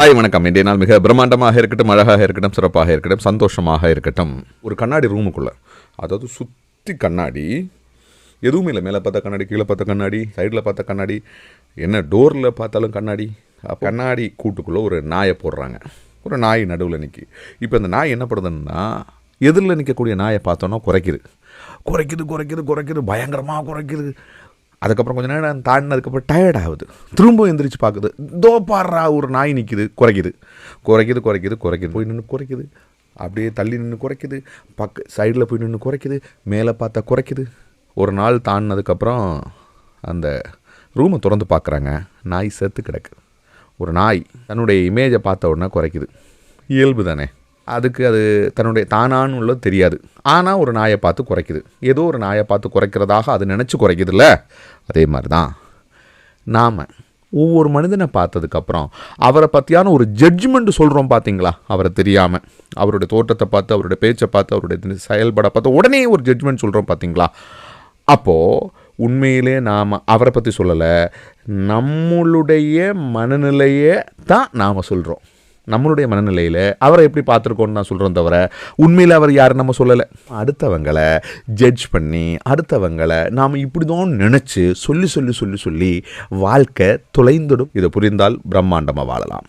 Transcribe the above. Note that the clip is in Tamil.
ஹாய் வணக்கம். இன்றைய நாள் மிக பிரம்மாண்டமாக இருக்கட்டும் அழகாக இருக்கட்டும் சிறப்பாக இருக்கட்டும் சந்தோஷமாக இருக்கட்டும். ஒரு கண்ணாடி ரூமுக்குள்ளே. அதாவது சுற்றி கண்ணாடி. எதுவுமே இல்லை. மேலே பார்த்த கண்ணாடி கீழே பார்த்த கண்ணாடி சைடில் பார்த்த கண்ணாடி. என்ன டோரில் பார்த்தாலும் கண்ணாடி. கண்ணாடி கூட்டுக்குள்ளே ஒரு நாயை போடுறாங்க. ஒரு நாய் நடுவில் நிற்கி இப்போ இந்த நாய் என்ன பண்ணுதுன்னா எதிரில் நிற்கக்கூடிய நாயை பார்த்தோன்னா குறைக்குது. குறைக்குது குறைக்குது குறைக்குது பயங்கரமாக குறைக்குது. அதுக்கப்புறம் கொஞ்ச நேரம் தாண்டினதுக்கப்புறம் டயர்ட் ஆகுது. திரும்ப எந்திரிச்சு பார்க்குது. தோ பாடுறா ஒரு நாய் நிற்கிது குறைக்குது. குறைக்குது குறைக்குது குறைக்குது. போய் நின்று குறைக்குது. அப்படியே தள்ளி நின்று குறைக்குது. பக்க சைடில் போய் நின்று குறைக்குது. மேலே பார்த்தா குறைக்குது. ஒரு நாள் தாண்டினதுக்கப்புறம் அந்த ரூமை திறந்து பார்க்குறாங்க. நாய் செத்து கிடக்கு. ஒரு நாய் தன்னுடைய இமேஜை பார்த்த உடனே குறைக்குது. இயல்பு தானே அதுக்கு அது தன்னுடைய தானான்னு உள்ளது தெரியாது. ஆனால் ஒரு நாயை பார்த்து குறைக்குது. ஏதோ ஒரு நாயை பார்த்து குறைக்கிறதாக அது நினச்சி குறைக்குதுல்ல? அதே மாதிரி தான் நாம் ஒவ்வொரு மனிதனை பார்த்ததுக்கப்புறம் அவரை பற்றியான ஒரு ஜட்ஜ்மெண்ட் சொல்கிறோம் பார்த்தீங்களா அவரை தெரியாமல் அவருடைய தோற்றத்தை பார்த்து அவருடைய பேச்சை பார்த்து அவருடைய செயல்பட பார்த்து உடனே ஒரு ஜட்ஜ்மெண்ட் சொல்கிறோம் பார்த்தீங்களா அப்போது உண்மையிலே நாம் அவரை பற்றி சொல்லலை. நம்மளுடைய மனநிலையை தான் நாம் சொல்கிறோம் நம்மளுடைய மனநிலையில் அவரை எப்படி பார்த்துருக்கோன்னு நான் சொல்கிறோம் தவிர உண்மையில் அவர் யார் நம்ம சொல்லலை. அடுத்தவங்களை ஜட்ஜ் பண்ணி அடுத்தவங்களை நாம் இப்படி தான் நினச்சி சொல்லி சொல்லி சொல்லி சொல்லி வாழ்க்கை தொலைந்துடும். இதை புரிந்தால் பிரம்மாண்டமாக வாழலாம்.